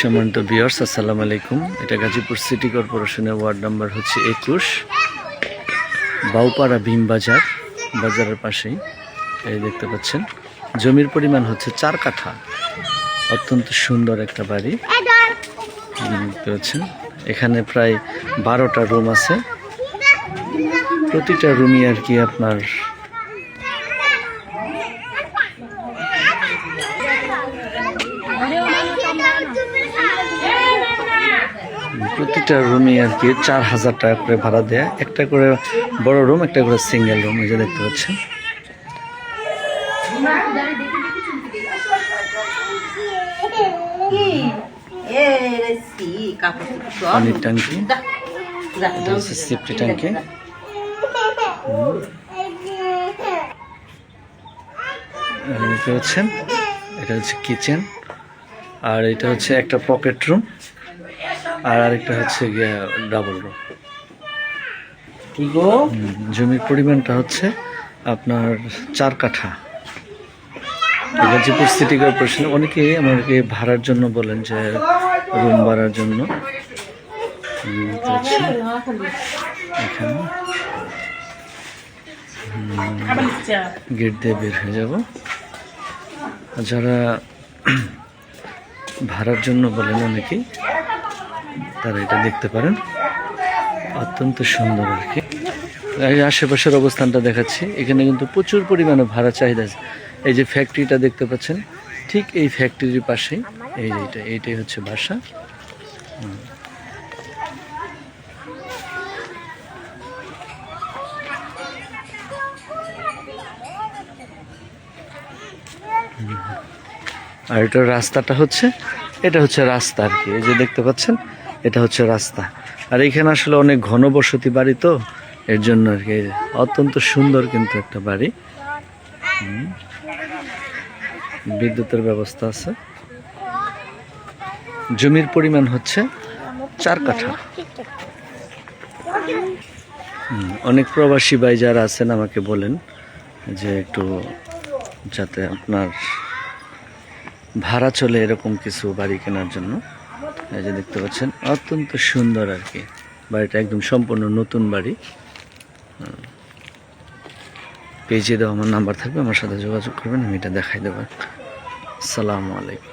সম্মানিত বিয়ার্স আসসালামু আলাইকুম। এটা গাজীপুর সিটি কর্পোরেশনের ওয়ার্ড নাম্বার হচ্ছে একুশ। বাউপাড়া ভীম বাজার, বাজারের পাশেই। এই দেখতে পাচ্ছেন, জমির পরিমাণ হচ্ছে চার কাঠা। অত্যন্ত সুন্দর একটা বাড়ি। দেখতে পাচ্ছেন, এখানে প্রায় বারোটা রুম আছে। প্রতিটা রুমই আর কি আপনার প্রতিটা রুমে আর কি চার হাজার টাকা করে ভাড়া দেয়া। একটা করে বড় রুম একটা করে সিঙ্গেল রুম এই যে দেখতে পাচ্ছেন। পানির ট্যাঙ্কি। সেফটি ট্যাঙ্কি। দেখতে পাচ্ছেন এটা হচ্ছে কিচেন আর এটা হচ্ছে একটা পকেট রুম আর আরেকটা হচ্ছে গিয়া ডাবল রুম জমির পরিমাণটা হচ্ছে আপনার চার কাঠা। গাজীপুর সিটি কর্পোরেশন অনেকে আমাকে ভাড়ার জন্য বলেন যে রুম ভাড়ার জন্য। গেট দিয়ে বের হয়ে যাব। আর যারা ভাড়ার জন্য বলেন অনেকেই তারা এটা দেখতে পারেন। অত্যন্ত সুন্দর আর কি। আশেপাশের অবস্থানটা দেখাচ্ছি। এখানে কিন্তু প্রচুর পরিমাণে ভাড়া চাহিদা আছে। এই যে ফ্যাক্টরিটা দেখতে পাচ্ছেন, ঠিক এই ফ্যাক্টরির পাশেই। এই যে এটা এইটাই হচ্ছে বাসা। আর এটা রাস্তাটা হচ্ছে, এটা হচ্ছে রাস্তা আর কি। এই যে দেখতে পাচ্ছেন এটা হচ্ছে রাস্তা। আর এখানে আসলে অনেক ঘনবসতি বাড়ি তো, এর জন্য আর কি, অত্যন্ত সুন্দর কিন্তু একটা বাড়ি। বিদ্যুতের ব্যবস্থা আছে। জমির পরিমাণ হচ্ছে চার কাঠা। অনেক প্রবাসী ভাই যারা আছেন আমাকে বলেন যে একটু যাতে আপনার ভাড়া চলে এরকম কিছু বাড়ি কেনার জন্য। এই যে দেখতে পাচ্ছেন, অত্যন্ত সুন্দর আর কি। বাড়িটা একদম সম্পূর্ণ নতুন বাড়ি। পেজে দেওয়া আমার নাম্বার থাকবে, আমার সাথে যোগাযোগ করবেন, আমি এটা দেখাই দেবো। আসসালামু আলাইকুম।